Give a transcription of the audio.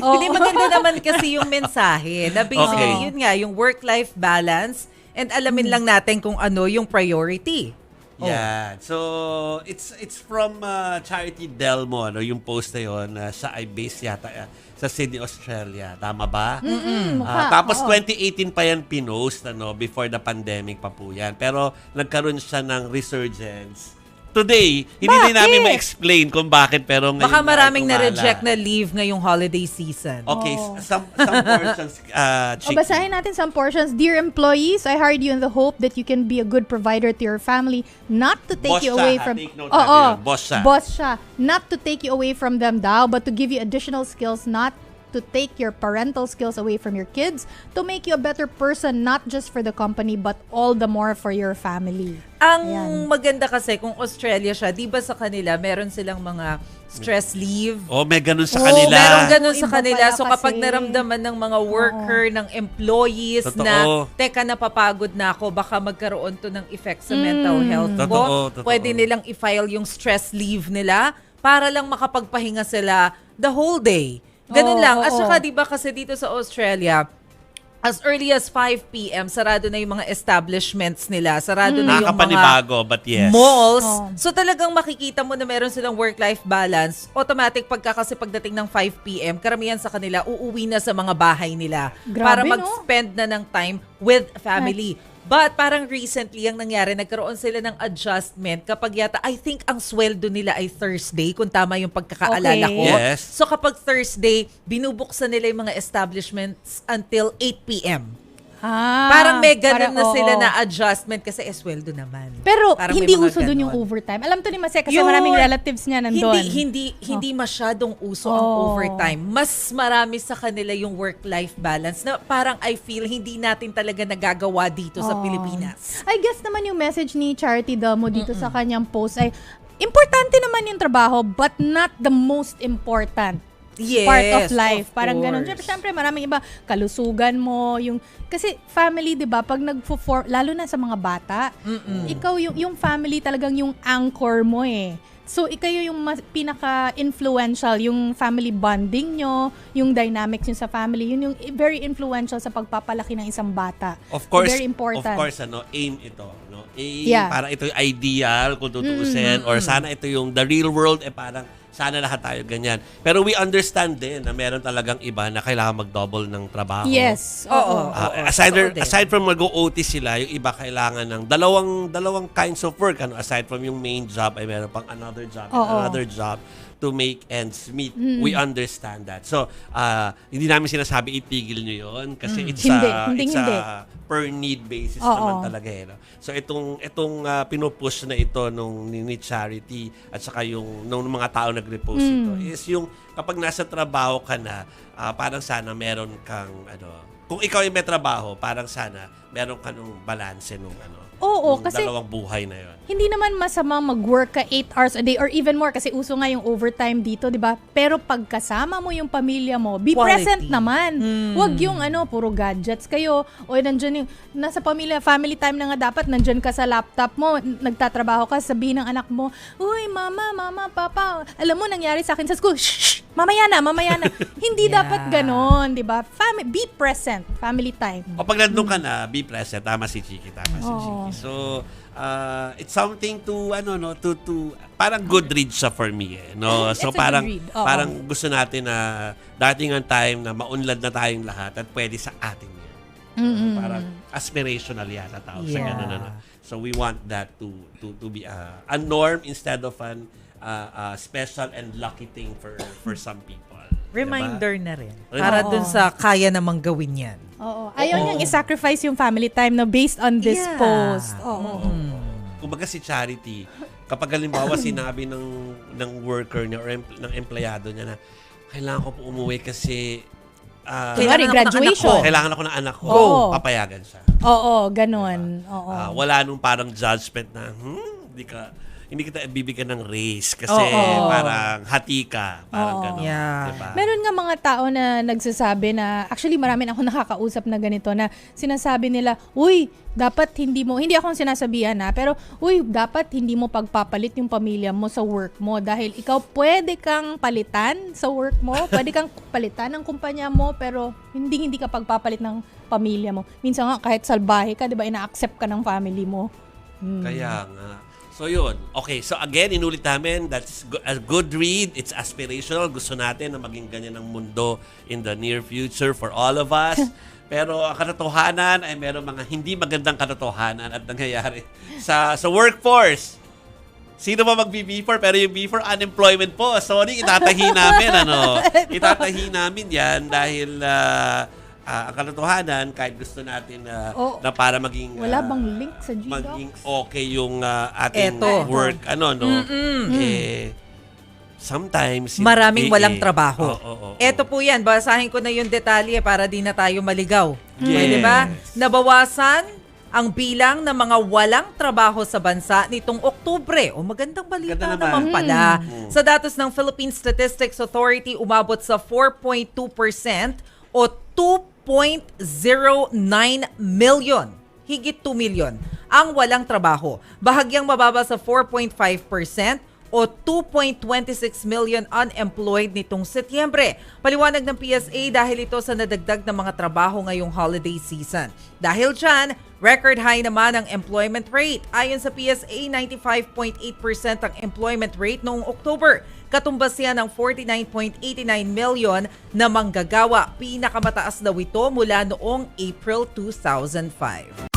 Oo. Hindi maganda naman kasi yung mensahe na basically Okay. yun nga, yung work-life balance and alamin lang natin kung ano yung priority. Oh. Yeah. So, it's it's from uh, Charity Delmo, ano, yung post na yun. Uh, siya ay based yata uh, sa Sydney, Australia. Tama ba? Mm, mukha, Ah, tapos oo. 2018 pa yan pinost, ano, before the pandemic pa po yan. Pero nagkaroon siya ng resurgence. Today, hindi din Bakit? namin ma-explain kung bakit, pero ngayon Baka na maraming kumala. na-reject na leave ngayong holiday season. Okay, Oo. some, some portions, uh, O Chicky. basahin natin some portions. Dear employees, I hired you in the hope that you can be a good provider to your family, not to take Boss you siya, away ha? from Take note natin yun. Boss siya. Boss siya. Not to take you away from them daw, but to give you additional skills, not to take your parental skills away from your kids, to make you a better person, not just for the company, but all the more for your family. Ang Ayan. maganda kasi kung Australia siya, di ba sa kanila, meron silang mga stress leave. Oh, may ganun sa Oo, kanila. Meron ganun sa Iba kanila. So kapag kasi. naramdaman ng mga worker, ng employees Totoo. na, teka, napapagod na ako, baka magkaroon to ng effect sa mental health ko. Totoo, totoo. Pwede nilang i-file yung stress leave nila para lang makapagpahinga sila the whole day. Ganun Oo, lang. At saka, di ba kasi dito sa Australia, as early as 5 p.m., sarado na yung mga establishments nila. Sarado na yung mga but yes. malls. Oh. So talagang makikita mo na meron silang work-life balance. Automatic pagka kasi pagdating ng 5 p.m., karamihan sa kanila uuwi na sa mga bahay nila Grabe, para no? mag-spend na ng time with family. But parang recently ang nangyari, nagkaroon sila ng adjustment kapag yata, I think ang sweldo nila ay Thursday, kung tama yung pagkakaalala Okay. ko. Yes. So kapag Thursday, binubuksan nila yung mga establishments until 8 p.m. Ah, Parang may ganun parang, na sila oo. na adjustment kasi esweldo naman. Pero Parang hindi uso dun yung overtime. Alam to ni Masek kasi Yun. maraming relatives niya nandun. Hindi hindi hindi masyadong uso ang Oh. overtime. Mas marami sa kanila yung work-life balance na parang I feel hindi natin talaga nagagawa dito sa Oh. Pilipinas. I guess naman yung message ni Charity Damo dito sa kanyang post ay importante naman yung trabaho but not the most important Yes, part of life. of Parang ganun. course. Siyempre, siyempre, maraming iba, kalusugan mo, yung, kasi family, di ba, pag nagfo-form, lalo na sa mga bata, ikaw yung, yung family talagang yung anchor mo eh. So, ikayo yung mas, pinaka-influential, yung family bonding nyo, yung dynamics nyo sa family, yun yung very influential sa pagpapalaki ng isang bata. Of course, Very important. of course, ano, aim ito. Aim, Yeah. parang ito yung ideal kung tutuusin. Or sana ito yung the real world, eh parang sana lahat tayo ganyan. Pero we understand din na meron talagang iba na kailangan mag-double ng trabaho. Yes. Oo. Oo. Oo, aside, din. aside from mag-OT sila, yung iba kailangan ng dalawang dalawang kinds of work. Ano, aside from yung main job, ay meron pang another job Oo. another job to make ends meet. We understand that. So, ah, hindi namin sinasabi itigil nyo yun kasi it's Hindi, a, hindi, it's hindi. a per need basis Oo. naman talaga eh. No? So, itong, itong ah, pinupush na ito nung ni, Charity at saka yung nung mga tao nag-repost ito Mm. is yung kapag nasa trabaho ka na, ah, parang sana meron kang ano, kung ikaw ay may trabaho, parang sana meron ka nung balanse nung ano, Oo, nung kasi- dalawang buhay na yon. hindi naman masama mag-work ka 8 hours a day or even more kasi uso nga yung overtime dito, 'di ba? Pero pagkasama mo yung pamilya mo, be Quality. present naman. Huwag yung ano, puro gadgets kayo o nandiyan yung nasa pamilya, family time na nga dapat nandiyan ka sa laptop mo, nagtatrabaho ka, sabihin ng anak mo, "Uy, mama, mama, papa, alam mo nangyari sa akin sa school." Shh! Mamaya na, mamaya na. Hindi Yeah. dapat ganon, 'di ba? Family, be present, family time. O pag nandun ka na, be present. Tama si Chiki, tama si Oo. Chiki. So, uh, it's something to, ano, no, to, to, parang good read siya for me, eh. No? It's So, a good parang, read. Oo. parang gusto natin na dating ang time na maunlad na tayong lahat at pwede sa atin yan. Mm-mm. Parang aspirational yan na tao sa Yeah. ganun, ano. So, we want that to, to, to be a, a norm instead of an uh, uh, special and lucky thing for, for some people. Diba? Reminder na rin. Para Oo. dun sa kaya namang gawin yan. Oo. Ayaw niyang i-sacrifice yung family time na based on this Yeah. post. Oo. kumbaga si Charity, kapag halimbawa sinabi ng ng worker niya or empl- ng empleyado niya na kailangan ko po umuwi kasi Kunwari, Kailangan graduation. ko. kailangan ako ng anak ko. Oo. Papayagan siya. Oo, ganun. Oo. Ah, wala nung parang judgment na, hmm, hindi ka hindi kita bibigyan ng raise kasi Oo. parang hati ka. Parang Oo. gano'n. Yeah. Diba? Meron nga mga tao na nagsasabi na, actually marami na ako nakakausap na ganito na sinasabi nila, uy, dapat hindi mo, hindi akong sinasabihan na, pero uy, dapat hindi mo pagpapalit yung pamilya mo sa work mo dahil ikaw pwede kang palitan sa work mo, pwede kang palitan ng kumpanya mo, pero hindi hindi ka pagpapalit ng pamilya mo. Minsan nga kahit salbahe ka, 'di ba, ina-accept ka ng family mo. Hmm. Kaya nga. So yun. Okay, so again, inulit namin, that's a good read. It's aspirational. Gusto natin na maging ganyan ang mundo in the near future for all of us. Pero ang katotohanan ay meron mga hindi magandang katotohanan at nangyayari sa sa workforce. Sino ba mag-B4? Pero yung B4 unemployment po. Sorry, itatahi namin. ano Itatahi namin yan dahil ah, ah, ang katotohanan, kahit gusto natin na, Oo. na para maging Wala ah, bang link sa Gdocs? maging okay yung ah, ating Eto. work ano no eh sometimes Maraming eh, walang eh, trabaho. oo, oo, oo. Ito po yan, basahin ko na yung detalye para di na tayo maligaw. Yes. Pwede ba? Nabawasan ang bilang ng mga walang trabaho sa bansa nitong Oktubre. O magandang balita Ganda naman. naman. pala. Sa datos ng Philippine Statistics Authority, umabot sa 4.2% o 2.09 million. Higit 2 million ang walang trabaho. Bahagyang mababa sa 4.5% o 2.26 million unemployed nitong Setyembre. Paliwanag ng PSA dahil ito sa nadagdag ng mga trabaho ngayong holiday season. Dahil dyan, record high naman ang employment rate. Ayon sa PSA, 95.8% ang employment rate noong October. Katumbas yan ng 49.89 million na manggagawa. Pinakamataas daw ito mula noong April 2005.